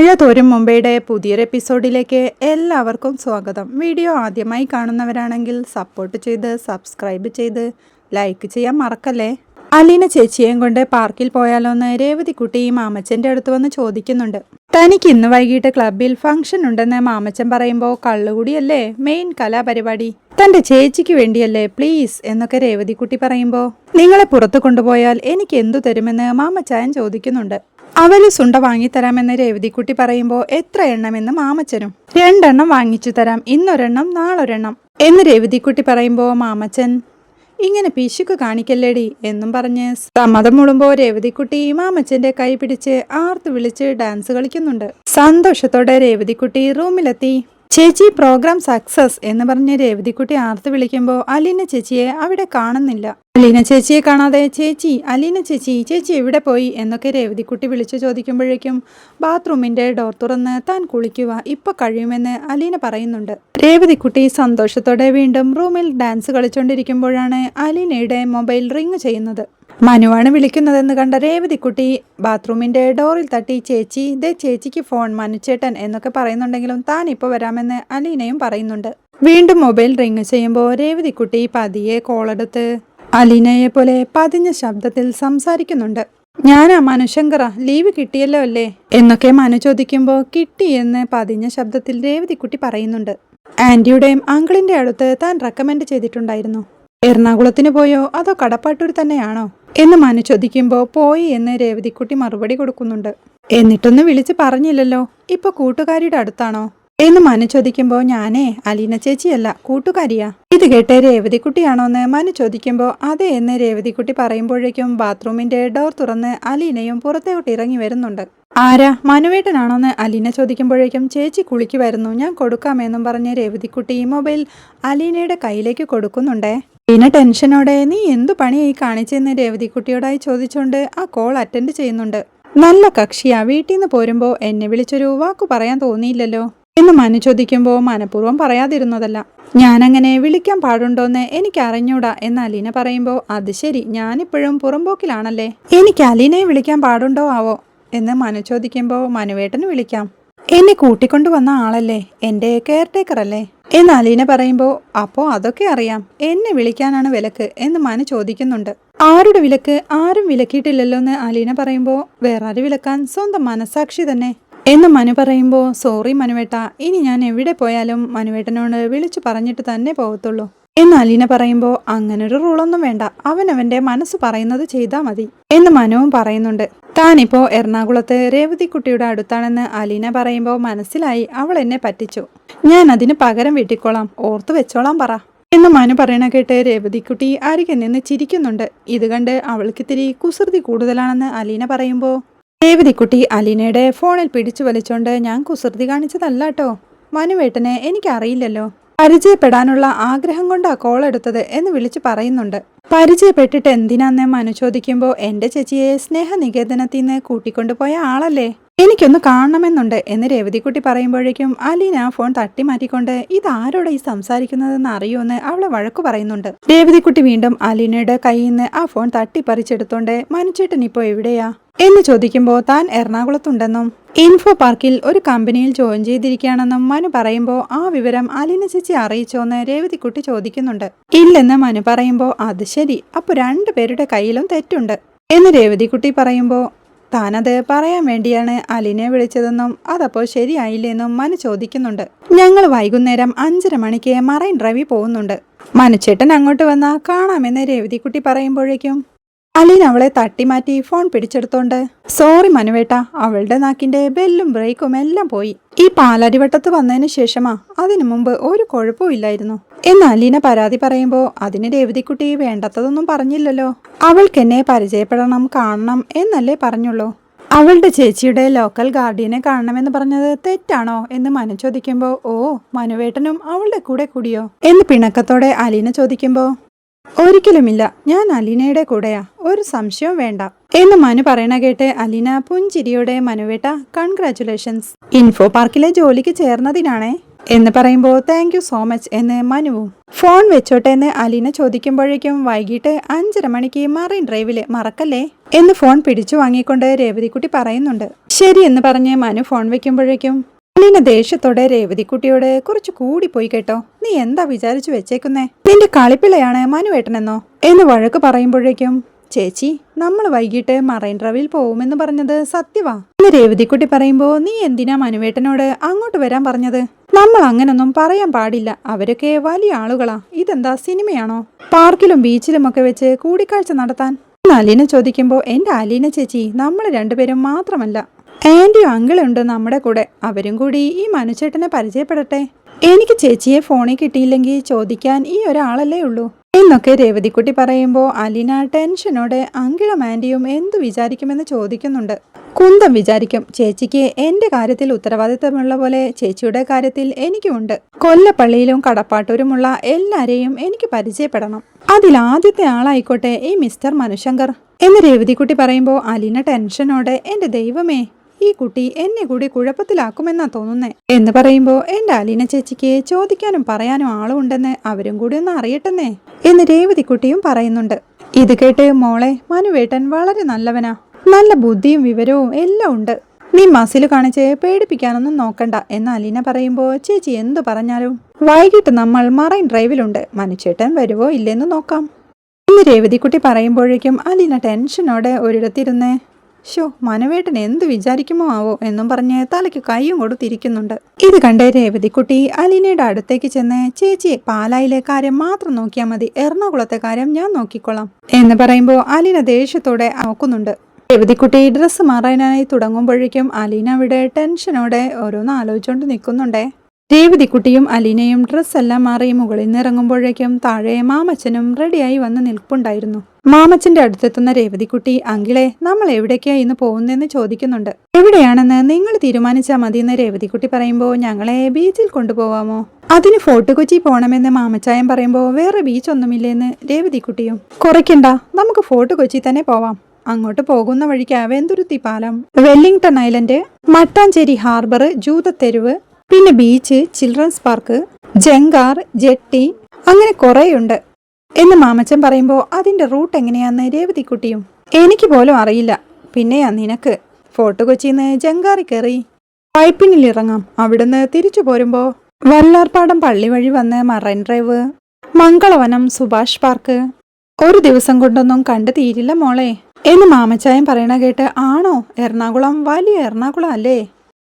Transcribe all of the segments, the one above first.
മഴ തോരും മുംബൈയുടെ പുതിയൊരു എപ്പിസോഡിലേക്ക് എല്ലാവർക്കും സ്വാഗതം. വീഡിയോ ആദ്യമായി കാണുന്നവരാണെങ്കിൽ സപ്പോർട്ട് ചെയ്ത് സബ്സ്ക്രൈബ് ചെയ്ത് ലൈക്ക് ചെയ്യാൻ മറക്കല്ലേ? അലീന ചേച്ചിയെയും കൊണ്ട് പാർക്കിൽ പോയാലോന്ന് രേവതിക്കുട്ടി മാമച്ചന്റെ അടുത്ത് വന്ന് ചോദിക്കുന്നുണ്ട്. തനിക്ക് ഇന്ന് വൈകിട്ട് ക്ലബിൽ ഫംഗ്ഷൻ ഉണ്ടെന്ന് മാമച്ചൻ പറയുമ്പോൾ കള്ളുകൂടിയല്ലേ? മെയിൻ കലാപരിപാടി. തന്റെ ചേച്ചിക്ക് വേണ്ടിയല്ലേ പ്ലീസ് എന്നൊക്കെ രേവതിക്കുട്ടി പറയുമ്പോൾ നിങ്ങളെ പുറത്തു കൊണ്ടുപോയാൽ എനിക്ക് എന്തു തരുമെന്ന് മാമച്ചായൻ ചോദിക്കുന്നുണ്ട്. അവൽ സുണ്ട വാങ്ങിത്തരാമെന്ന് രേവതിക്കുട്ടി പറയുമ്പോൾ എത്ര എണ്ണമെന്ന് മാമച്ചനും? രണ്ടെണ്ണം വാങ്ങിച്ചു തരാം ഇന്നൊരെണ്ണം നാളൊരെണ്ണം എന്ന് രേവതിക്കുട്ടി പറയുമ്പോൾ മാമച്ചൻ ഇങ്ങനെ പിശുക്ക് കാണിക്കല്ലേടി എന്നും പറഞ്ഞ് സമ്മതം മുളുമ്പോൾ രേവതിക്കുട്ടി മാമച്ചന്റെ കൈ പിടിച്ച് ആർത്ത് വിളിച്ച് ഡാൻസ് കളിക്കുന്നുണ്ട്. സന്തോഷത്തോടെ രേവതിക്കുട്ടി റൂമിലെത്തി. ചേച്ചി പ്രോഗ്രാം സക്സസ് എന്ന് പറഞ്ഞ രേവതിക്കുട്ടി ആർത്ത് വിളിക്കുമ്പോൾ അലീന ചേച്ചിയെ അവിടെ കാണുന്നില്ല. അലീന ചേച്ചിയെ കാണാതെ ചേച്ചി അലീന ചേച്ചി ചേച്ചി എവിടെ പോയി? എന്നൊക്കെ രേവതിക്കുട്ടി വിളിച്ചു ചോദിക്കുമ്പോഴേക്കും ബാത്റൂമിന്റെ ഡോർ തുറന്ന് താൻ കുളിക്കുക ഇപ്പൊ കഴിയുമെന്ന് അലീന പറയുന്നുണ്ട്. രേവതിക്കുട്ടി സന്തോഷത്തോടെ വീണ്ടും റൂമിൽ ഡാൻസ് കളിച്ചുകൊണ്ടിരിക്കുമ്പോഴാണ് അലീനയുടെ മൊബൈൽ റിങ് ചെയ്യുന്നത്. മനുവാണ് വിളിക്കുന്നതെന്ന് കണ്ട രേവതിക്കുട്ടി ബാത്റൂമിന്റെ ഡോറിൽ തട്ടി ചേച്ചി ദേ ചേച്ചിക്ക് ഫോൺ മനുച്ചേട്ടൻ എന്നൊക്കെ പറയുന്നുണ്ടെങ്കിലും താൻ ഇപ്പോൾ വരാമെന്ന് അലീനയും പറയുന്നുണ്ട്. വീണ്ടും മൊബൈൽ റിങ് ചെയ്യുമ്പോൾ രേവതിക്കുട്ടി പതിയെ കോളെടുത്ത് അലീനയെ പോലെ പതിഞ്ഞ ശബ്ദത്തിൽ സംസാരിക്കുന്നുണ്ട്. ഞാനാ മനുശങ്കറ ലീവ് കിട്ടിയല്ലോ അല്ലേ? എന്നൊക്കെ മനു ചോദിക്കുമ്പോൾ കിട്ടിയെന്ന് പതിഞ്ഞ ശബ്ദത്തിൽ രേവതിക്കുട്ടി പറയുന്നുണ്ട്. ആന്റിയുടെയും അങ്കിളിന്റെ അടുത്ത് താൻ റെക്കമെൻഡ് ചെയ്തിട്ടുണ്ടായിരുന്നു. എറണാകുളത്തിന് പോയോ? അതോ കടപ്പാട്ടൂർ തന്നെയാണോ? എന്ന് മനു ചോദിക്കുമ്പോൾ പോയി എന്ന് രേവതിക്കുട്ടി മറുപടി കൊടുക്കുന്നുണ്ട്. എന്നിട്ടൊന്നും വിളിച്ച് പറഞ്ഞില്ലല്ലോ. ഇപ്പൊ കൂട്ടുകാരിയുടെ അടുത്താണോ? എന്ന് മനു ചോദിക്കുമ്പോൾ ഞാനേ അലീന ചേച്ചിയല്ല കൂട്ടുകാരിയാ. ഇത് കേട്ട് രേവതിക്കുട്ടിയാണോ എന്ന് മനു ചോദിക്കുമ്പോൾ അതെ എന്ന് രേവതിക്കുട്ടി പറയുമ്പോഴേക്കും ബാത്റൂമിന്റെ ഡോർ തുറന്ന് അലീനയും പുറത്തോട്ട് ഇറങ്ങി വരുന്നുണ്ട്. ആരാ? മനുവേട്ടനാണോന്ന് അലീന ചോദിക്കുമ്പോഴേക്കും ചേച്ചി കുളിക്ക് വരുന്നു. ഞാൻ കൊടുക്കാമെന്നും പറഞ്ഞ് രേവതിക്കുട്ടി മൊബൈൽ അലീനയുടെ കയ്യിലേക്ക് കൊടുക്കുന്നുണ്ടേ. അലീന ടെൻഷനോടെ നീ എന്തു പണിയായി കാണിച്ചെന്ന് രേവതിക്കുട്ടിയോടായി ചോദിച്ചുകൊണ്ട് ആ കോൾ അറ്റൻഡ് ചെയ്യുന്നുണ്ട്. നല്ല കക്ഷിയാ വീട്ടിൽ നിന്ന് പോരുമ്പോൾ എന്നെ വിളിച്ചൊരു വാക്കു പറയാൻ തോന്നിയില്ലല്ലോ എന്ന് മനു ചോദിക്കുമ്പോൾ മനഃപൂർവം പറയാതിരുന്നതല്ല. ഞാനങ്ങനെ വിളിക്കാൻ പാടുണ്ടോന്ന് എനിക്ക് അറിഞ്ഞൂടാ എന്ന് അലീന പറയുമ്പോൾ അത് ശരി ഞാനിപ്പോഴും പുറമ്പോക്കിലാണല്ലേ എനിക്ക് അലീനയെ വിളിക്കാൻ പാടുണ്ടോ ആവോ? എന്ന് മനു ചോദിക്കുമ്പോൾ മനുവേട്ടന് വിളിക്കാം. എന്നെ കൂട്ടിക്കൊണ്ടു വന്ന ആളല്ലേ? എന്റെ കെയർ ടേക്കർ അല്ലേ? എന്ന് അലീന പറയുമ്പോൾ അപ്പോൾ അതൊക്കെ അറിയാം. എന്നെ വിളിക്കാനാണ് വിലക്ക് എന്ന് മനു ചോദിക്കുന്നുണ്ട്. ആരുടെ വിലക്ക്? ആരും വിലക്കിയിട്ടില്ലല്ലോ എന്ന് അലീന പറയുമ്പോൾ വേറെ ആര് വിലക്കാൻ? സ്വന്തം മനസാക്ഷി തന്നെ എന്ന് മനു പറയുമ്പോൾ സോറി മനുവേട്ട ഇനി ഞാൻ എവിടെ പോയാലും മനുവേട്ടനോട് വിളിച്ചു പറഞ്ഞിട്ട് തന്നെ പോകത്തുള്ളൂ. എന്ന് അലീന പറയുമ്പോൾ അങ്ങനൊരു റൂളൊന്നും വേണ്ട. അവനവന്റെ മനസ്സ് പറയുന്നത് ചെയ്താൽ മതി. എന്ന് മനുവും പറയുന്നുണ്ട്. താനിപ്പോ എറണാകുളത്ത് രേവതിക്കുട്ടിയുടെ അടുത്താണെന്ന് അലീന പറയുമ്പോ മനസ്സിലായി അവൾ എന്നെ പറ്റിച്ചു. ഞാൻ അതിന് പകരം വീട്ടിക്കോളാം. ഓർത്തു വെച്ചോളാം പറ. എന്ന് മനു പറയണ കേട്ട് രേവതിക്കുട്ടി അരികെ നിന്ന് ചിരിക്കുന്നുണ്ട്. ഇത് കണ്ട് അവൾക്കിത്തിരി കുസൃതി കൂടുതലാണെന്ന് അലീന പറയുമ്പോൾ രേവതിക്കുട്ടി അലീനയുടെ ഫോണിൽ പിടിച്ചു വലിച്ചോണ്ട് ഞാൻ കുസൃതി കാണിച്ചതല്ല കേട്ടോ മനുവേട്ടനെ എനിക്കറിയില്ലല്ലോ. പരിചയപ്പെടാനുള്ള ആഗ്രഹം കൊണ്ടാ കോൾ എടുത്തത് എന്ന് വിളിച്ചു പറയുന്നുണ്ട് പരിചയപ്പെട്ടിട്ട് എന്തിനാന്ന് മനു ചോദിക്കുമ്പോൾ എന്റെ ചേച്ചിയെ സ്നേഹനികേതനത്തിൽ നിന്ന് കൂട്ടിക്കൊണ്ടുപോയ ആളല്ലേ? എനിക്കൊന്ന് കാണണമെന്നുണ്ട് എന്ന് രേവതിക്കുട്ടി പറയുമ്പോഴേക്കും അലീന ഫോൺ തട്ടി മാറ്റിക്കൊണ്ട് ഇതാരോടെ ഈ സംസാരിക്കുന്നതെന്ന് അറിയുമെന്ന് അവളെ വഴക്കു പറയുന്നുണ്ട്. രേവതിക്കുട്ടി വീണ്ടും അലീനയുടെ കയ്യിൽ നിന്ന് ആ ഫോൺ തട്ടിപ്പറിച്ചെടുത്തോണ്ട് മനുച്ചേട്ടൻ ഇപ്പോ എവിടെയാ? എന്ന് ചോദിക്കുമ്പോ താൻ എറണാകുളത്തുണ്ടെന്നും ഇൻഫോ പാർക്കിൽ ഒരു കമ്പനിയിൽ ജോയിൻ ചെയ്തിരിക്കുകയാണെന്നും മനു പറയുമ്പോൾ ആ വിവരം അലീന ചേച്ചി അറിയിച്ചോന്ന് രേവതിക്കുട്ടി ചോദിക്കുന്നുണ്ട്. ഇല്ലെന്ന് മനു പറയുമ്പോൾ അത് ശരി അപ്പോൾ രണ്ടു പേരുടെ കയ്യിലും തെറ്റുണ്ട്. എന്ന് രേവതിക്കുട്ടി പറയുമ്പോൾ താനത് പറയാൻ വേണ്ടിയാണ് അലിനെ വിളിച്ചതെന്നും അതപ്പോൾ ശരിയായില്ലെന്നും മനു ചോദിക്കുന്നുണ്ട്. ഞങ്ങൾ വൈകുന്നേരം അഞ്ചര മണിക്ക് മറൈൻ ഡ്രൈവിൽ പോകുന്നുണ്ട്. മനുച്ചേട്ടൻ അങ്ങോട്ട് വന്നാ കാണാമെന്ന് രേവതിക്കുട്ടി പറയുമ്പോഴേക്കും അലീൻ അവളെ തട്ടിമാറ്റി ഫോൺ പിടിച്ചെടുത്തോണ്ട് സോറി മനുവേട്ട അവളുടെ നാക്കിന്റെ ബെല്ലും ബ്രേക്കും എല്ലാം പോയി. ഈ പാലാരിവട്ടത്ത് വന്നതിന് ശേഷമാ അതിനു മുമ്പ് ഒരു കുഴപ്പവും ഇല്ലായിരുന്നു. എന്ന് അലീന പരാതി പറയുമ്പോ അതിന് രേവതിക്കുട്ടി വേണ്ടാത്തതൊന്നും പറഞ്ഞില്ലല്ലോ. അവൾക്ക് എന്നെ പരിചയപ്പെടണം കാണണം എന്നല്ലേ പറഞ്ഞുള്ളൂ. അവളുടെ ചേച്ചിയുടെ ലോക്കൽ ഗാർഡിയനെ കാണണമെന്ന് പറഞ്ഞത് തെറ്റാണോ? എന്ന് മനു ചോദിക്കുമ്പോ ഓ മനുവേട്ടനും അവളുടെ കൂടെ കൂടിയോ? എന്ന് പിണക്കത്തോടെ അലീന ചോദിക്കുമ്പോൾ ഒരിക്കലുമില്ല. ഞാൻ അലീനയുടെ കൂടെയാ. ഒരു സംശയവും വേണ്ട. എന്ന് മനു പറയണ കേട്ട് അലീന പുഞ്ചിരിയോടെ മനുവേട്ട കൺഗ്രാറ്റുലേഷൻസ് ഇൻഫോ പാർക്കിലെ ജോലിക്ക് ചേർന്നതിനാണേ? എന്ന് പറയുമ്പോൾ താങ്ക് യു സോ മച്ച് എന്ന് മനുവും. ഫോൺ വെച്ചോട്ടെ എന്ന് അലീന ചോദിക്കുമ്പോഴേക്കും വൈകിട്ട് അഞ്ചര മണിക്ക് മറൈൻ ഡ്രൈവിൽ മറക്കല്ലേ? എന്ന് ഫോൺ പിടിച്ചു വാങ്ങിക്കൊണ്ട് രേവതിക്കുട്ടി പറയുന്നുണ്ട്. ശരി എന്ന് പറഞ്ഞ് മനു ഫോൺ വെക്കുമ്പോഴേക്കും അലീന ദേഷ്യത്തോടെ രേവതിക്കുട്ടിയോട് കുറച്ച് പോയി കേട്ടോ. നീ എന്താ വിചാരിച്ചു വെച്ചേക്കുന്നേ? നിന്റെ കളിപ്പിളയാണ് മനുവേട്ടനെന്നോ? എന്ന് വഴക്ക് പറയുമ്പോഴേക്കും ചേച്ചി നമ്മൾ വൈകിട്ട് മറൈൻ ഡ്രൈവിൽ പോകുമെന്ന് പറഞ്ഞത് സത്യവാ. എന്ന് രേവതിക്കുട്ടി പറയുമ്പോ നീ എന്തിനാ മനുവേട്ടനോട് അങ്ങോട്ട് വരാൻ പറഞ്ഞത്? നമ്മൾ അങ്ങനൊന്നും പറയാൻ പാടില്ല. അവരൊക്കെ വലിയ ആളുകളാ. ഇതെന്താ സിനിമയാണോ? പാർക്കിലും ബീച്ചിലും ഒക്കെ വെച്ച് കൂടിക്കാഴ്ച നടത്താൻ? അലീന ചോദിക്കുമ്പോ എന്റെ അലീന ചേച്ചി നമ്മൾ രണ്ടുപേരും മാത്രമല്ല. ആന്റിയും അങ്കിളുണ്ട് നമ്മുടെ കൂടെ. അവരും കൂടി ഈ മനുചേട്ടനെ പരിചയപ്പെടട്ടെ. എനിക്ക് ചേച്ചിയെ ഫോണിൽ കിട്ടിയില്ലെങ്കിൽ ചോദിക്കാൻ ഈ ഒരാളല്ലേ ഉള്ളൂ. എന്നൊക്കെ രേവതിക്കുട്ടി പറയുമ്പോൾ അലിന ടെൻഷനോടെ അങ്കിളും ആന്റിയും എന്തു വിചാരിക്കുമെന്ന് ചോദിക്കുന്നുണ്ട്. കുന്തം വിചാരിക്കും ചേച്ചിക്ക് എന്റെ കാര്യത്തിൽ ഉത്തരവാദിത്തമുള്ള പോലെ ചേച്ചിയുടെ കാര്യത്തിൽ എനിക്കുമുണ്ട് കൊല്ലപ്പള്ളിയിലും കടപ്പാട്ടൂരുമുള്ള എല്ലാരെയും എനിക്ക് പരിചയപ്പെടണം. അതിൽ ആദ്യത്തെ ആളായിക്കോട്ടെ ഈ മിസ്റ്റർ മനുശങ്കർ. എന്ന് രേവതിക്കുട്ടി പറയുമ്പോൾ അലിന ടെൻഷനോടെ എന്റെ ദൈവമേ ഈ കുട്ടി എന്നെ കൂടി കുഴപ്പത്തിലാക്കുമെന്നാ തോന്നുന്നേ. എന്ന് പറയുമ്പോൾ എന്റെ അലീന ചേച്ചിക്ക് ചോദിക്കാനും പറയാനും ആളുണ്ടെന്ന് അവരും കൂടി ഒന്ന് അറിയട്ടെന്നേ. എന്ന് രേവതിക്കുട്ടിയും പറയുന്നുണ്ട്. ഇത് കേട്ട് മോളെ മനുവേട്ടൻ വളരെ നല്ലവനാ. നല്ല ബുദ്ധിയും വിവരവും എല്ലാം ഉണ്ട്. നീ മസിൽ കാണിച്ച് പേടിപ്പിക്കാനൊന്നും നോക്കണ്ട എന്ന് അലീന പറയുമ്പോൾ ചേച്ചി എന്തു പറഞ്ഞാലും. വൈകിട്ട് നമ്മൾ മറൈൻ ഡ്രൈവിലുണ്ട്. മനുച്ചേട്ടൻ വരുവോ ഇല്ലെന്ന് നോക്കാം. ഇന്ന് രേവതിക്കുട്ടി പറയുമ്പോഴേക്കും അലീന ടെൻഷനോടെ ഒരിടത്തിരുന്ന്. ഷോ മനവേട്ടൻ എന്ത് വിചാരിക്കുമോ ആവോ എന്നും പറഞ്ഞ് തലയ്ക്ക് കൈയും കൊടുത്തിരിക്കുന്നുണ്ട്. ഇത് കണ്ട രേവതിക്കുട്ടി അലീനയുടെ അടുത്തേക്ക് ചെന്ന് ചേച്ചി പാലായിലെ കാര്യം മാത്രം നോക്കിയാൽ മതി. എറണാകുളത്തെ കാര്യം ഞാൻ നോക്കിക്കൊള്ളാം എന്ന് പറയുമ്പോൾ അലീന ദേഷ്യത്തോടെ നോക്കുന്നുണ്ട്. രേവതിക്കുട്ടി ഡ്രസ്സ് മാറാനായി തുടങ്ങുമ്പോഴേക്കും അലീന അവിടെ ടെൻഷനോടെ ഓരോന്ന് ആലോചിച്ചുകൊണ്ട് നിൽക്കുന്നുണ്ടേ. രേവതിക്കുട്ടിയും അലീനയും ഡ്രസ്സെല്ലാം മാറി മുകളിൽ നിന്ന് ഇറങ്ങുമ്പോഴേക്കും താഴെ മാമച്ചനും റെഡിയായി വന്ന് നിൽപ്പുണ്ടായിരുന്നു. മാമച്ചന്റെ അടുത്തെത്തുന്ന രേവതിക്കുട്ടി അങ്കിളെ നമ്മൾ എവിടേക്കാ ഇന്ന് പോകുന്നതെന്ന് ചോദിക്കുന്നുണ്ട്. എവിടെയാണെന്ന് നിങ്ങൾ തീരുമാനിച്ചാൽ മതി എന്ന് രേവതിക്കുട്ടി പറയുമ്പോൾ ഞങ്ങളെ ബീച്ചിൽ കൊണ്ടുപോവാമോ? അതിന് ഫോർട്ട് കൊച്ചി പോകണമെന്ന് മാമച്ചായം പറയുമ്പോൾ വേറെ ബീച്ച് ഒന്നുമില്ലെന്ന് രേവതിക്കുട്ടിയും. കുറയ്ക്കണ്ട നമുക്ക് ഫോർട്ട് കൊച്ചി തന്നെ പോവാം. അങ്ങോട്ട് പോകുന്ന വഴിക്ക് വെന്തുരുത്തി പാലം വെല്ലിംഗ്ടൺ ഐലൻഡ് മട്ടാഞ്ചേരി ഹാർബർ ജൂതത്തെരുവ് പിന്നെ ബീച്ച് ചിൽഡ്രൻസ് പാർക്ക് ജങ്കാർ ജെട്ടി അങ്ങനെ കുറേയുണ്ട്. എന്ന് മാമച്ചൻ പറയുമ്പോൾ അതിന്റെ റൂട്ട് എങ്ങനെയാന്ന് രേവതിക്കുട്ടിയും എനിക്ക് പോലും അറിയില്ല. പിന്നെയാ നിനക്ക്. ഫോർട്ട് കൊച്ചിന്ന് ജങ്കാറി കയറി പൈപ്പിനിൽ ഇറങ്ങാം. അവിടുന്ന് തിരിച്ചു പോരുമ്പോൾ വല്ലാർപ്പാടം പള്ളി വഴി വന്ന് Marine Drive Mangalavanam Subhash Park. ഒരു ദിവസം കൊണ്ടൊന്നും കണ്ടു തീരില്ല മോളെ. എന്ന് മാമച്ചായൻ പറയണ കേട്ട് ആണോ എറണാകുളം? വലിയ എറണാകുളം അല്ലേ?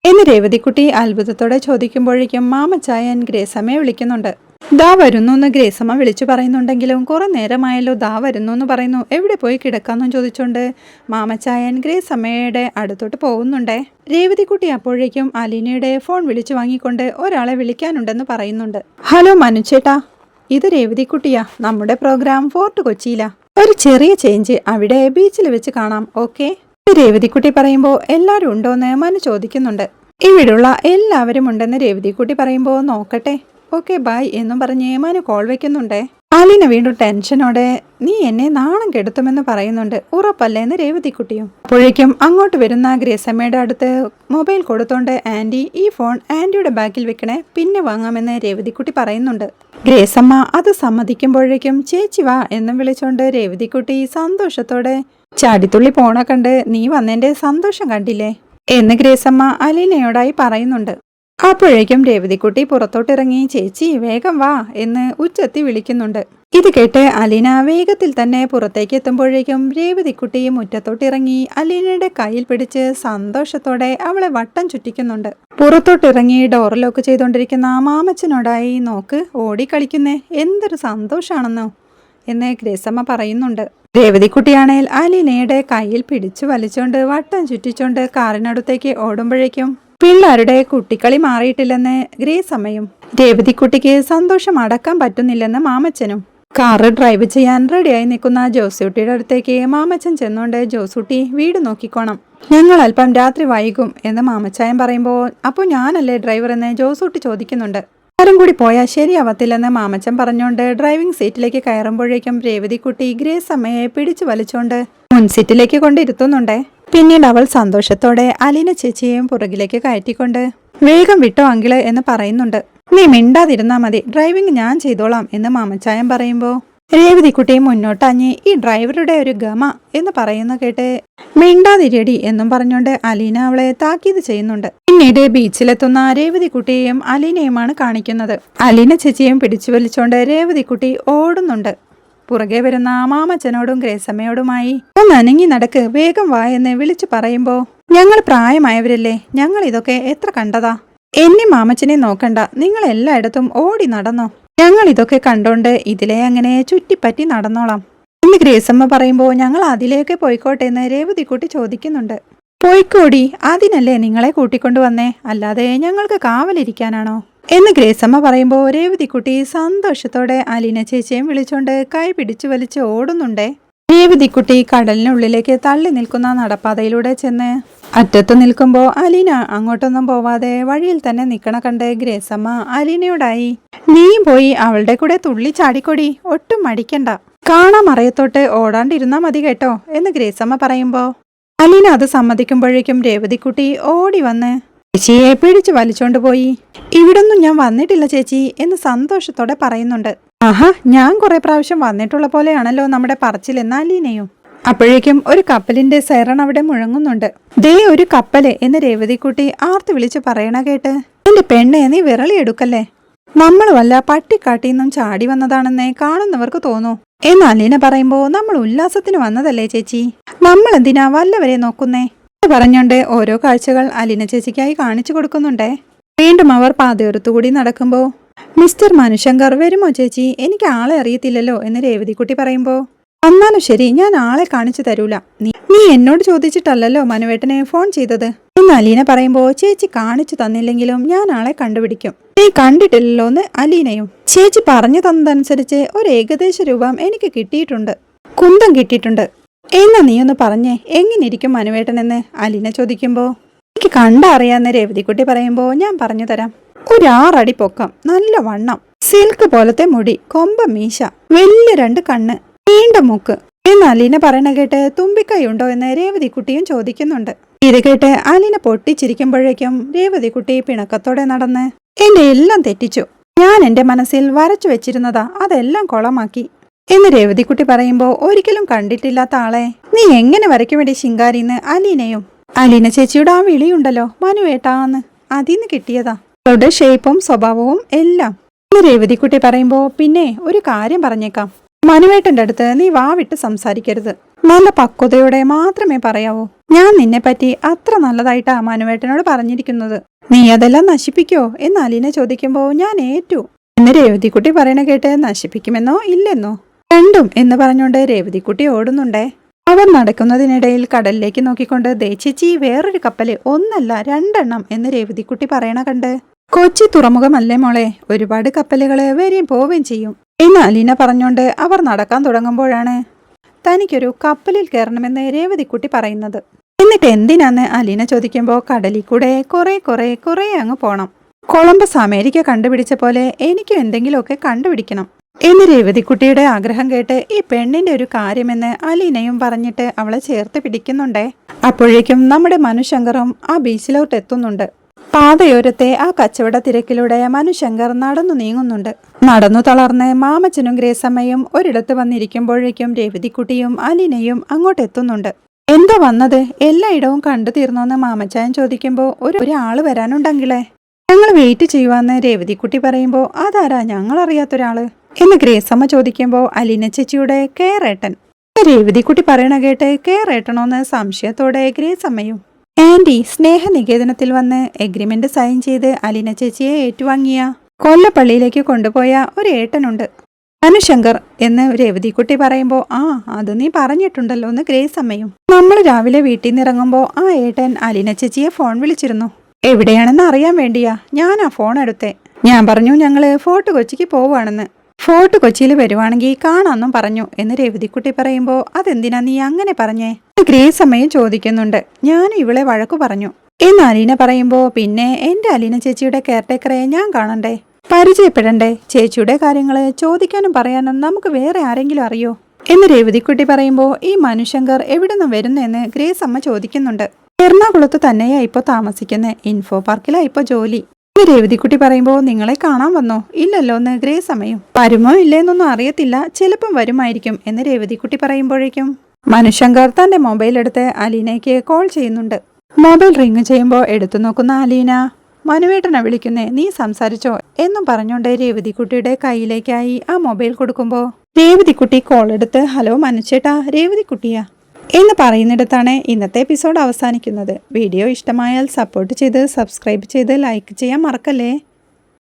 എന്ന് രേവതിക്കുട്ടി അത്ഭുതത്തോടെ ചോദിക്കുമ്പോഴേക്കും മാമച്ചായൻ ഗ്രേസമ്മയെ വിളിക്കുന്നുണ്ട്. ദാ വരുന്നു എന്ന് ഗ്രേസമ്മ വിളിച്ചു പറയുന്നുണ്ടെങ്കിലും കുറെ നേരമായല്ലോ ദാ വരുന്നു എന്ന് പറയുന്നു. എവിടെ പോയി കിടക്കാമെന്നും ചോദിച്ചുകൊണ്ട് മാമച്ചായൻ ഗ്രേസമ്മയുടെ അടുത്തോട്ട് പോകുന്നുണ്ടേ. രേവതിക്കുട്ടി അപ്പോഴേക്കും അലീനയുടെ ഫോൺ വിളിച്ചു വാങ്ങിക്കൊണ്ട് ഒരാളെ വിളിക്കാനുണ്ടെന്ന് പറയുന്നുണ്ട്. ഹലോ മനുച്ചേട്ടാ ഇത് രേവതിക്കുട്ടിയാ. നമ്മുടെ പ്രോഗ്രാം ഫോർട്ട് കൊച്ചിയിലാ. ഒരു ചെറിയ ചേഞ്ച് അവിടെ ബീച്ചിൽ വെച്ച് കാണാം ഓക്കെ? രേവതിക്കുട്ടി പറയുമ്പോൾ എല്ലാവരും ഉണ്ടോന്ന് മനു ചോദിക്കുന്നുണ്ട്. ഇവിടുള്ള എല്ലാവരും ഉണ്ടെന്ന് രേവതിക്കുട്ടി പറയുമ്പോൾ നോക്കട്ടെ. ഓക്കെ ബായ് എന്നും പറഞ്ഞ് മനു കോൾ വെക്കുന്നുണ്ടേ. അലീന വീണ്ടും ടെൻഷനോടെ നീ എന്നെ നാണം കെടുത്തുമെന്ന് പറയുന്നുണ്ട്. ഉറപ്പല്ലേ? എന്ന് രേവതിക്കുട്ടിയും. അപ്പോഴേക്കും അങ്ങോട്ട് വരുന്ന ഗ്രേസമ്മയുടെ അടുത്ത് മൊബൈൽ കൊടുത്തോണ്ട് ആന്റി ഈ ഫോൺ ആന്റിയുടെ ബാക്കിൽ വെക്കണേ. പിന്നെ വാങ്ങാമെന്ന് രേവതിക്കുട്ടി പറയുന്നുണ്ട്. ഗ്രേസമ്മ അത് സമ്മതിക്കുമ്പോഴേക്കും ചേച്ചി വാ എന്നും വിളിച്ചോണ്ട് രേവതിക്കുട്ടി സന്തോഷത്തോടെ ചാടിത്തുള്ളി പോണ കണ്ട് നീ വന്നതിന്റെ സന്തോഷം കണ്ടില്ലേ? എന്ന് ഗ്രേസമ്മ അലീനയോടായി പറയുന്നുണ്ട്. അപ്പോഴേക്കും രേവതിക്കുട്ടി പുറത്തോട്ടിറങ്ങി ചേച്ചി വേഗം വാ എന്ന് ഉച്ചത്തി വിളിക്കുന്നുണ്ട്. ഇത് കേട്ട് അലീന വേഗത്തിൽ തന്നെ പുറത്തേക്ക് എത്തുമ്പോഴേക്കും രേവതിക്കുട്ടി മുറ്റത്തോട്ടിറങ്ങി അലീനയുടെ കയ്യിൽ പിടിച്ച് സന്തോഷത്തോടെ അവളെ വട്ടം ചുറ്റിക്കുന്നുണ്ട്. പുറത്തോട്ടിറങ്ങി ഡോർ ലോക്ക് ചെയ്തുകൊണ്ടിരിക്കുന്ന മാമച്ചനോടായി നോക്ക് ഓടിക്കളിക്കുന്നേ എന്തൊരു സന്തോഷാണെന്നോ എന്ന് ഗ്രേസമ്മ പറയുന്നുണ്ട്. രേവതിക്കുട്ടിയാണേൽ അലീനയുടെ കയ്യിൽ പിടിച്ചു വലിച്ചോണ്ട് വട്ടം ചുറ്റിച്ചോണ്ട് കാറിനടുത്തേക്ക് ഓടുമ്പോഴേക്കും പിള്ളേരുടെ കുട്ടിക്കളി മാറിയിട്ടില്ലെന്ന് ഗ്രേസമ്മയും രേവതിക്കുട്ടിക്ക് സന്തോഷം അടക്കാൻ പറ്റുന്നില്ലെന്ന് മാമച്ചനും. കാറ് ഡ്രൈവ് ചെയ്യാൻ റെഡിയായി നിൽക്കുന്ന ജോസൂട്ടിയുടെ അടുത്തേക്ക് മാമച്ചൻ ചെന്നുകൊണ്ട് ജോസൂട്ടി വീട് നോക്കിക്കോണം. ഞങ്ങൾ അല്പം രാത്രി വൈകും എന്ന് മാമച്ചായൻ പറയുമ്പോൾ അപ്പോൾ ഞാനല്ലേ ഡ്രൈവർ എന്ന് ജോസൂട്ടി ചോദിക്കുന്നുണ്ട്. ആരും കൂടി പോയാൽ ശരിയാവത്തില്ലെന്ന് മാമച്ചൻ പറഞ്ഞുകൊണ്ട് ഡ്രൈവിംഗ് സീറ്റിലേക്ക് കയറുമ്പോഴേക്കും രേവതിക്കുട്ടി ഗ്രേസ് അമ്മയെ പിടിച്ചു വലിച്ചുകൊണ്ട് മുൻസീറ്റിലേക്ക് കൊണ്ടിരുത്തുന്നുണ്ടേ. പിന്നീട് അവൾ സന്തോഷത്തോടെ അലീന ചേച്ചിയെയും പുറകിലേക്ക് കയറ്റിക്കൊണ്ട് വേഗം വിട്ടോ അങ്കിൾ എന്ന് പറയുന്നുണ്ട്. നീ മിണ്ടാതിരുന്നാ മതി. ഡ്രൈവിംഗ് ഞാൻ ചെയ്തോളാം എന്ന് മാമച്ചായം പറയുമ്പോ രേവതിക്കുട്ടി മുന്നോട്ടാഞ്ഞ് ഈ ഡ്രൈവറുടെ ഒരു ഗമ എന്ന് പറയുന്ന കേട്ട് മിണ്ടാതിരടി എന്നും പറഞ്ഞുകൊണ്ട് അലീന അവളെ താക്കീത് ചെയ്യുന്നുണ്ട്. പിന്നീട് ബീച്ചിലെത്തുന്ന രേവതിക്കുട്ടിയെയും അലീനയുമാണ് കാണിക്കുന്നത്. അലീന ചേച്ചിയും പിടിച്ചു വലിച്ചുകൊണ്ട് രേവതിക്കുട്ടി ഓടുന്നുണ്ട്. പുറകെ വരുന്ന മാമച്ചനോടും ഗ്രേസമ്മയോടുമായി ഒന്ന് അനങ്ങി നടക്ക് വേഗം വാ എന്ന് വിളിച്ചു പറയുമ്പോ ഞങ്ങൾ പ്രായമായവരല്ലേ ഞങ്ങൾ ഇതൊക്കെ എത്ര കണ്ടതാ? എന്നെ മാമച്ചനെ നോക്കണ്ട നിങ്ങൾ എല്ലായിടത്തും ഓടി നടന്നോ? ഞങ്ങൾ ഇതൊക്കെ കണ്ടോണ്ട് ഇതിലെ അങ്ങനെ ചുറ്റിപ്പറ്റി നടന്നോളാം. ഇന്ന് ഗ്രേസമ്മ പറയുമ്പോൾ ഞങ്ങൾ അതിലേക്ക് പോയിക്കോട്ടെ എന്ന് രേവതിക്കുട്ടി ചോദിക്കുന്നുണ്ട്. പോയിക്കോടി അതിനല്ലേ നിങ്ങളെ കൂട്ടിക്കൊണ്ടുവന്നേ? അല്ലാതെ ഞങ്ങൾക്ക് കാവലിരിക്കാനാണോ? എന്ന് ഗ്രേസമ്മ പറയുമ്പോൾ രേവതിക്കുട്ടി സന്തോഷത്തോടെ അലീന ചേച്ചിയെ വിളിച്ചോണ്ട് കൈ പിടിച്ചു വലിച്ച് ഓടുന്നുണ്ടേ. രേവതിക്കുട്ടി കടലിനുള്ളിലേക്ക് തള്ളി നിൽക്കുന്ന നടപ്പാതയിലൂടെ ചെന്ന് അറ്റത്ത് നിൽക്കുമ്പോൾ അലീന അങ്ങോട്ടൊന്നും പോവാതെ വഴിയിൽ തന്നെ നിൽക്കണ കണ്ട് ഗ്രേസമ്മ അലീനയോടായി നീ പോയി അവളുടെ കൂടെ തുള്ളി ചാടിക്കൊടി ഒട്ടും മടിക്കണ്ട. കാണാൻ മറയത്തോട്ട് ഓടാണ്ടിരുന്നാ മതി കേട്ടോ എന്ന് ഗ്രേസമ്മ പറയുമ്പോ അലീന അത് സമ്മതിക്കുമ്പോഴേക്കും രേവതിക്കുട്ടി ഓടി വന്ന് ചേച്ചിയെ പിടിച്ചു വലിച്ചോണ്ട് പോയി. ഇവിടൊന്നും ഞാൻ വന്നിട്ടില്ല ചേച്ചി എന്ന് സന്തോഷത്തോടെ പറയുന്നുണ്ട്. ആഹാ ഞാൻ കുറെ പ്രാവശ്യം വന്നിട്ടുള്ള പോലെയാണല്ലോ നമ്മുടെ പറച്ചിൽ അലീനയും അപ്പോഴേക്കും ഒരു കപ്പലിന്റെ സൈറൺ അവിടെ മുഴങ്ങുന്നുണ്ട്. ദേ ഒരു കപ്പൽ എന്ന് രേവതിക്കുട്ടി ആർത്ത് വിളിച്ചു പറയണ കേട്ട്. എന്റെ പെണ്ണെ നീ വിറളിയെടുക്കല്ലേ നമ്മൾ വല്ല പട്ടിക്കാട്ടിന്നും ചാടി വന്നതാണെന്നേ കാണുന്നവർക്ക് തോന്നൂ. എന്ന് അലീന പറയുമ്പോ നമ്മൾ ഉല്ലാസത്തിന് വന്നതല്ലേ ചേച്ചി? നമ്മൾ എന്തിനാ വല്ലവരെ നോക്കുന്നേ? പറഞ്ഞുകൊണ്ട് ഓരോ കാഴ്ചകൾ അലിന ചേച്ചിക്കായി കാണിച്ചു കൊടുക്കുന്നുണ്ടേ. വീണ്ടും അവർ പാതയോരത്തുകൂടി നടക്കുമ്പോ മിസ്റ്റർ മനുശങ്കർ വരുമോ ചേച്ചി? എനിക്ക് ആളെ അറിയത്തില്ലല്ലോ എന്ന് രേവതിക്കുട്ടി പറയുമ്പോ വന്നാലും ശരി ഞാൻ ആളെ കാണിച്ചു തരൂല. നീ നീ എന്നോട് ചോദിച്ചിട്ടല്ലല്ലോ മനുവേട്ടനെ ഫോൺ ചെയ്തത്? എന്ന് അലീന പറയുമ്പോ ചേച്ചി കാണിച്ചു തന്നില്ലെങ്കിലും ഞാൻ ആളെ കണ്ടുപിടിക്കും. നീ കണ്ടിട്ടില്ലല്ലോ എന്ന് അലീനയും ചേച്ചി പറഞ്ഞു തന്നതനുസരിച്ച് ഒരു ഏകദേശ രൂപം എനിക്ക് കിട്ടിയിട്ടുണ്ട്. കുന്തം കിട്ടിയിട്ടുണ്ട്. എന്നാ നീ ഒന്ന് പറഞ്ഞേ എങ്ങനെയിരിക്കും മനുവേട്ടനെന്ന്? അലീന ചോദിക്കുമ്പോ എനിക്ക് കണ്ടറിയാന്ന് രേവതിക്കുട്ടി പറയുമ്പോ ഞാൻ പറഞ്ഞു തരാം. ഒരാറടി പൊക്കം നല്ല വണ്ണം സിൽക്ക് പോലത്തെ മുടി കൊമ്പ മീശ വലിയ രണ്ട് കണ്ണ് നീണ്ട മൂക്ക്. എന്ന് അലീന പറയണ കേട്ട് തുമ്പിക്കൈ ഉണ്ടോ എന്ന് രേവതിക്കുട്ടിയും ചോദിക്കുന്നുണ്ട്. ഇത് കേട്ട് അലീന പൊട്ടിച്ചിരിക്കുമ്പോഴേക്കും രേവതിക്കുട്ടി പിണക്കത്തോടെ നടന്ന് എന്റെ എല്ലാം തെറ്റിച്ചു. ഞാൻ എന്റെ മനസ്സിൽ വരച്ചു വെച്ചിരുന്നതാ അതെല്ലാം കൊളമാക്കി. എന്ന് രേവതിക്കുട്ടി പറയുമ്പോ ഒരിക്കലും കണ്ടിട്ടില്ലാത്ത ആളെ. നീ എങ്ങനെ വരയ്ക്കുമെടി ശിങ്കാരിന്ന് അലീനയും? അലീന ചേച്ചിയുടെ ആ വിളിയുണ്ടല്ലോ മനുവേട്ടാന്ന് അതിന്ന് കിട്ടിയതാ. അവളുടെ ഷേപ്പും സ്വഭാവവും എല്ലാം. എന്ന് രേവതിക്കുട്ടി പറയുമ്പോ പിന്നെ ഒരു കാര്യം പറഞ്ഞേക്കാം. മനുവേട്ടന്റെ അടുത്ത് നീ വാ വിട്ട് സംസാരിക്കരുത്. നല്ല പക്വതയോടെ മാത്രമേ പറയാവൂ. ഞാൻ നിന്നെ പറ്റി അത്ര നല്ലതായിട്ടാ മനുവേട്ടനോട് പറഞ്ഞിരിക്കുന്നത്. നീ അതെല്ലാം നശിപ്പിക്കോ എന്ന് അലീന ചോദിക്കുമ്പോ ഞാൻ ഏറ്റു. എന്ന് രേവതിക്കുട്ടി പറയണ കേട്ട് നശിപ്പിക്കുമെന്നോ ഇല്ലെന്നോ രണ്ടും എന്ന് പറഞ്ഞുകൊണ്ട് രേവതിക്കുട്ടി ഓടുന്നുണ്ടേ. അവർ നടക്കുന്നതിനിടയിൽ കടലിലേക്ക് നോക്കിക്കൊണ്ട് ദേശിച്ചി വേറൊരു കപ്പൽ ഒന്നല്ല രണ്ടെണ്ണം എന്ന് രേവതിക്കുട്ടി പറയണ കണ്ട്. കൊച്ചി തുറമുഖമല്ലേ മോളെ? ഒരുപാട് കപ്പലുകൾ വരെയും പോവുകയും ചെയ്യും. എന്ന് അലീന പറഞ്ഞുകൊണ്ട് അവർ നടക്കാൻ തുടങ്ങുമ്പോഴാണ് തനിക്കൊരു കപ്പലിൽ കയറണമെന്ന് രേവതിക്കുട്ടി പറയുന്നത്. എന്നിട്ട് എന്തിനാന്ന് അലീന ചോദിക്കുമ്പോൾ കടലിൽ കൂടെ കുറെ കുറെ കുറെ അങ്ങ് പോണം. കൊളംബസ് അമേരിക്ക കണ്ടുപിടിച്ച പോലെ എനിക്കും എന്തെങ്കിലുമൊക്കെ കണ്ടുപിടിക്കണം. എന്ന് രേവതിക്കുട്ടിയുടെ ആഗ്രഹം കേട്ട് ഈ പെണ്ണിന്റെ ഒരു കാര്യമെന്ന് അലീനയും പറഞ്ഞിട്ട് അവളെ ചേർത്ത് പിടിക്കുന്നുണ്ടേ. അപ്പോഴേക്കും നമ്മുടെ മനുശങ്കറും ആ ബീച്ചിലോട്ട് എത്തുന്നുണ്ട്. പാതയോരത്തെ ആ കച്ചവട തിരക്കിലൂടെ മനുശങ്കർ നടന്നു നീങ്ങുന്നുണ്ട്. നടന്നു തളർന്ന് മാമച്ചനും ഗ്രേസമ്മയും ഒരിടത്ത് വന്നിരിക്കുമ്പോഴേക്കും രേവതിക്കുട്ടിയും അലീനയും അങ്ങോട്ട് എത്തുന്നുണ്ട്. എന്താ വന്നത്? എല്ലായിടവും കണ്ടു തീർന്നോന്ന് മാമച്ചായൻ ചോദിക്കുമ്പോൾ ഒരു ഒരാൾ വരാനുണ്ടെങ്കിലേ. ഞങ്ങൾ വെയിറ്റ് ചെയ്യുവാന്ന് രേവതിക്കുട്ടി പറയുമ്പോൾ അതാരാ? ഞങ്ങൾ അറിയാത്തൊരാൾ എന്ന് ഗ്രേസമ്മ ചോദിക്കുമ്പോൾ അലീന ചേച്ചിയുടെ കേറേട്ടൻ രേവതിക്കുട്ടി പറയണ കേട്ട് കേറേട്ടണോന്ന് സംശയത്തോടെ ഗ്രേസമ്മയും ആന്റി സ്നേഹനികേതനത്തിൽ വന്ന് എഗ്രിമെന്റ് സൈൻ ചെയ്ത് അലീന ചേച്ചിയെ ഏറ്റുവാങ്ങിയ കൊല്ലപ്പള്ളിയിലേക്ക് കൊണ്ടുപോയ ഒരു ഏട്ടനുണ്ട്. അനുശങ്കർ എന്ന് രേവതിക്കുട്ടി പറയുമ്പോൾ ആ അത് നീ പറഞ്ഞിട്ടുണ്ടല്ലോ എന്ന് ഗ്രേസമ്മയും നമ്മൾ രാവിലെ വീട്ടിൽ നിന്ന് ഇറങ്ങുമ്പോൾ ആ ഏട്ടൻ അലീന ചേച്ചിയെ ഫോൺ വിളിച്ചിരുന്നു. എവിടെയാണെന്ന് അറിയാൻ വേണ്ടിയാ ഞാൻ ആ ഫോൺ എടുത്തേ. ഞാൻ പറഞ്ഞു ഞങ്ങൾ ഫോർട്ട് കൊച്ചിക്ക് പോവാണെന്ന് ഫോർട്ട് കൊച്ചിയിൽ വരുവാണെങ്കിൽ കാണാമെന്നും പറഞ്ഞു എന്ന് രേവതിക്കുട്ടി പറയുമ്പോൾ അതെന്തിനാ നീ അങ്ങനെ പറഞ്ഞേ? ഗ്രേസ് അമ്മയും ചോദിക്കുന്നുണ്ട്. ഞാനും ഇവളെ വഴക്കു പറഞ്ഞു. എന്ന് അലീന പറയുമ്പോൾ പിന്നെ എന്റെ അലീന ചേച്ചിയുടെ കെയർടേക്കറെ ഞാൻ കാണണ്ടേ? പരിചയപ്പെടണ്ടേ? ചേച്ചിയുടെ കാര്യങ്ങൾ ചോദിക്കാനും പറയാനും നമുക്ക് വേറെ ആരെങ്കിലും അറിയോ? എന്ന് രേവതിക്കുട്ടി പറയുമ്പോൾ ഈ മനുശങ്കർ എവിടെ നിന്ന് വരുന്നെന്ന് ഗ്രേസ് അമ്മ ചോദിക്കുന്നുണ്ട്. എറണാകുളത്ത് തന്നെയാ ഇപ്പോൾ താമസിക്കുന്നത് ഇൻഫോ പാർക്കിലാ ഇപ്പോൾ ജോലി. രേവതിക്കുട്ടി പറയുമ്പോൾ നിങ്ങളെ കാണാൻ വന്നോ? ഇല്ലല്ലോ എന്ന് ഗ്രേ സമയം. വരുമോ ഇല്ലേന്നൊന്നും അറിയത്തില്ല. ചിലപ്പം വരുമായിരിക്കും എന്ന് രേവതിക്കുട്ടി പറയുമ്പോഴേക്കും. മനുശങ്കർ തന്റെ മൊബൈൽ എടുത്ത് അലീനയ്ക്ക് കോൾ ചെയ്യുന്നുണ്ട്. മൊബൈൽ റിങ് ചെയ്യുമ്പോൾ എടുത്തു നോക്കുന്ന അലീന മനുവേട്ടനെ വിളിക്കുന്നേ നീ സംസാരിച്ചോ? എന്നും പറഞ്ഞുകൊണ്ട് രേവതിക്കുട്ടിയുടെ കയ്യിലേക്കായി ആ മൊബൈൽ കൊടുക്കുമ്പോ രേവതിക്കുട്ടി കോൾ എടുത്ത് ഹലോ മനുച്ചേട്ടാ രേവതിക്കുട്ടിയാ. എന്ന് പറയുന്നിടത്താണ് ഇന്നത്തെ എപ്പിസോഡ് അവസാനിക്കുന്നത്. വീഡിയോ ഇഷ്ടമായാൽ സപ്പോർട്ട് ചെയ്ത് സബ്സ്ക്രൈബ് ചെയ്ത് ലൈക്ക് ചെയ്യാൻ മറക്കല്ലേ?